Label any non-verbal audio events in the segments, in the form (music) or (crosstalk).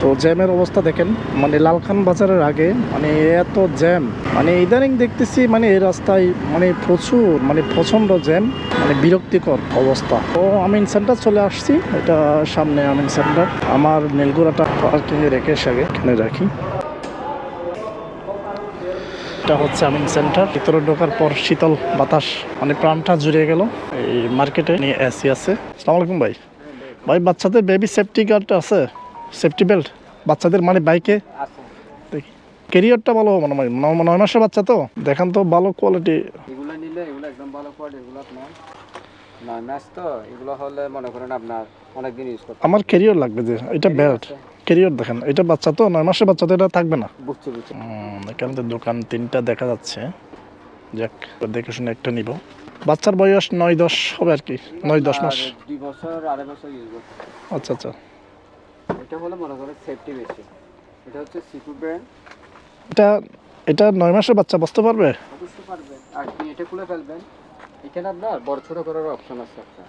তো জ্যামের অবস্থা দেখেন মানে লালখান বাজারের আগে মানে এত জ্যাম। মানে ইদানিং দেখতেছি মানে এই রাস্তায় মানে প্রচুর মানে প্রচণ্ড জ্যাম মানে বিরক্তিকর অবস্থা। তো আমিন সেন্টার চলে আসছি, এটা সামনে আমিন সেন্টার। আমার নীলগুড়াটা পার্কিংয়ে রেখে এসে এখানে রাখি। এটা হচ্ছে আমিন সেন্টার। ভিতরে ঢোকার পর শীতল বাতাস মানে প্রাণটা জুড়িয়ে গেল। এই মার্কেটে নিয়ে এসি আছে। সালাম আলাইকুম ভাই। ভাই, বাচ্চাদের বেবি সেফটি গার্ড আছে? সেফটি বেল্ট বাচ্চাদের মানে বাইকে দেখি কেরিয়ারটা ভালো মনে নয় মাসের বাচ্চা তো। দেখান তো ভালো কোয়ালিটি এগুলো নিলে এগুলো একদম ভালো কোয়ালিটি এগুলো আপনার নয় মাস তো এগুলো হলে মনে করেন আপনার অনেক দিন ইউজ করতে আমার কেরিয়ার লাগবে যে এটা বেল্ট কেরিয়ার দেখেন এটা বাচ্চা তো নয় মাসের বাচ্চা তো এটা থাকবে না। বুঝছি বুঝছি। এখানে তো দোকান তিনটা দেখা যাচ্ছে। যাক দেখে শুনে একটা নিব। বাচ্চার বয়স নয় দশ হবে আর কি। নয় দশ মাস। দুই বছর আড়াই বছর আচ্ছা আচ্ছা। এটা হলে মনে করেন সেফটি বেশি এটা হচ্ছে সিকুর ব্র্যান্ড এটা এটা নয় মাসের বাচ্চা বুঝতে পারবে? অবশ্যই পারবেন আর আপনি এটা খুলে ফেলবেন এখানে আপনার বড় ছোট করার অপশন আছে একটা।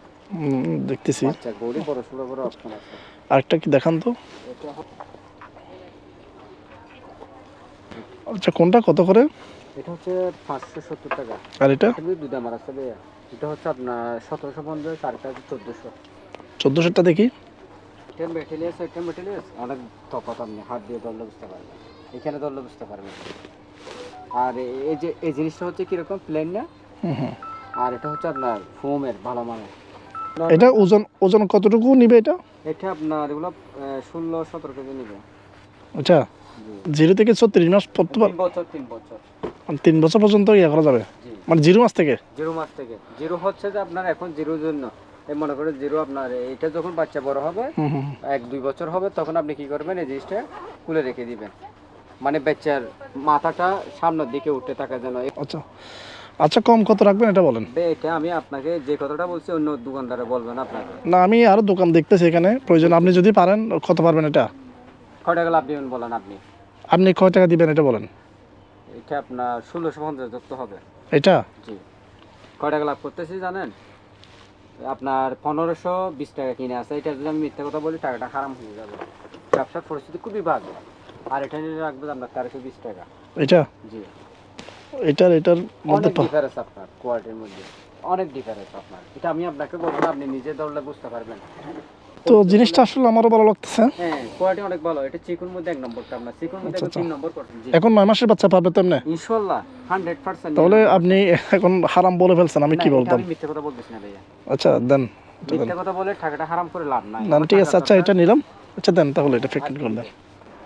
দেখতেছি। বাচ্চা গড়ি বড় ছোট করার অপশন আছে। আরেকটা কি দেখান তো? এটা আচ্ছা কোনটা কত করে? এটা হচ্ছে পাঁচশো সত্তর টাকা। আর এটা? এটা কিন্তু দুই দাম আছে ভাইয়া। এটা হচ্ছে আপনার সতেরোশো পঞ্চাশ চারটা হচ্ছে চোদ্দোশো। চোদ্দোশোটা দেখি। এটা মেটেরিয়ালস এটা মেটেরিয়ালস অনেক তফাৎ আপনি হাত দিয়ে ধরলে বুঝতে পারবেন। এখানে ধরলে বুঝতে পারবেন। আর এই যে এই জিনিসটা হচ্ছে কীরকম? প্লেন না? (laughs) আর এটা হচ্ছে আপনার ফোমের ভালো মানের। এটা ওজন ওজন কতটুকু নিবে এটা? এটা আপনার এগুলো ষোলো সতেরো কেজি নিবে। আচ্ছা জিরো থেকে ছত্রিশ মাস পড়তে পার তিন বছর তিন বছর। মানে তিন বছর পর্যন্ত ইয়ে করা যাবে? মানে জিরো মাস থেকে? জিরো মাস থেকে। জিরো হচ্ছে যে আপনার এখন জিরোর জন্য। এই মনে করেন জিরো আপনার এটা যখন বাচ্চা বড় হবে। এক দুই বছর হবে তখন আপনি কি করবেন এই জিনিসটা খুলে রেখে দিবেন। মানে বাচ্চার মাথাটা সামনের দিকে উঠতে থাকা যেন। আচ্ছা। আচ্ছা কম কত রাখবেন এটা বলেন? এটা আমি আপনাকে যে কথাটা বলছি অন্য দোকানদারে বলবেন আপনাকে। না আমি আরও দোকান দেখতেছি এখানে প্রয়োজন। আপনি যদি পারেন কত পারবেন এটা? কয় টাকা লাভ দিবেন বলেন আপনি? আপনি কয় টাকা দিবেন এটা বলেন? এটা আপনার ষোলোশো পঞ্চাশ যুক্ত হবে। এটা? জি। কয় টাকা লাভ করতেছি জানেন? আপনার পনেরোশো বিশ টাকা কিনে আছে। এটা যদি আমি মিথ্যা কথা বলি টাকাটা হারাম হয়ে যাবে। ব্যবসার পরিস্থিতি খুবই বাজে। আর এটা নিয়ে রাখবেন আপনার তেরোশো বিশ টাকা। এটা? জি। এটার এটার মধ্যে অনেক ডিফারেন্স আপনার কোয়ালিটির মধ্যে। অনেক ডিফারেন্স আপনার। এটা আমি আপনাকে বলব আপনি নিজে দৌড়লে বুঝতে পারবেন। তো জিনিসটা আসলে আমারও ভালো লাগতেছে। হ্যাঁ কোয়ালিটি অনেক ভালো। এটা চিকুন মধ্যে এক নম্বরটা আপনার। চিকুন মধ্যে আচ্ছা, এখন তিন নম্বর এখন নয় মাসের বাচ্চা পারবে তেমনি তাহলে আপনি এখন হারাম বলে ফেলছেন আমি কি বলতাম? আমি মিথ্যা কথা বলতেছি না ভাইয়া। আচ্ছা দেন মিথ্যা কথা বলে টাকাটা হারাম করে লাভ নাই। না না, ঠিক আছে আচ্ছা এটা নিলাম। আচ্ছা দেন তাহলে এটা ফিক্স করে দেন।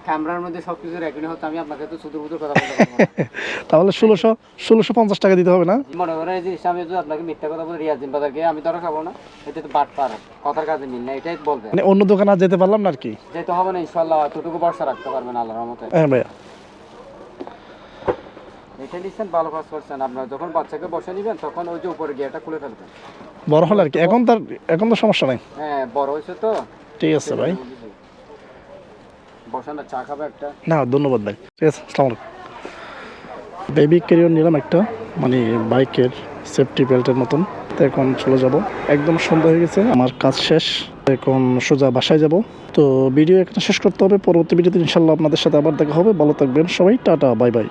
ক্যামেরার মধ্যে সবকিছু রেকর্ডিং হতো আমি আপনাকে তো সুদূর বুদুর কথা বলতে পারব না। (laughs) তাহলে ষোলোশো ষোলোশো পঞ্চাশ টাকা দিতে হবে না? মনে করেন এই জিনিসটা আমি যদি আপনাকে মিথ্যা কথা বলে রিয়াজিন বাজার গিয়ে আমি ধরা খাব না। এটা তো বাট পার কথার কাজে মিল না এটাই বলবে। মানে অন্য দোকানে আর যেতে পারলাম না আর কি? যেতে হবে না ইনশাল্লাহ এতটুকু ভরসা রাখতে পারবেন আল্লাহর রহমতে। হ্যাঁ ভাইয়া। এটা নিচ্ছেন ভালো কাজ করছেন আপনার। যখন বাচ্চাকে বসে নেবেন তখন ওই যে উপরে গিয়েটা খুলে ফেলবেন। বড় হলে আর কি এখন তার এখন তো সমস্যা নাই। হ্যাঁ বড় হয়েছে তো। ঠিক আছে ভাই। না, ধন্যবাদ ভাই। ঠিক আছে বেবি ক্যারিয়ার নিলাম একটা মানে বাইকের সেফটি বেল্টের মতন। তো এখন চলে যাব। একদম সন্ধ্যা হয়ে গেছে, আমার কাজ শেষ। এখন সোজা বাসায় যাব। তো ভিডিও এখানে শেষ করতে হবে। পরবর্তী ভিডিওতে ইনশাল্লাহ আপনাদের সাথে আবার দেখা হবে। ভালো থাকবেন সবাই, টাটা, বাই বাই।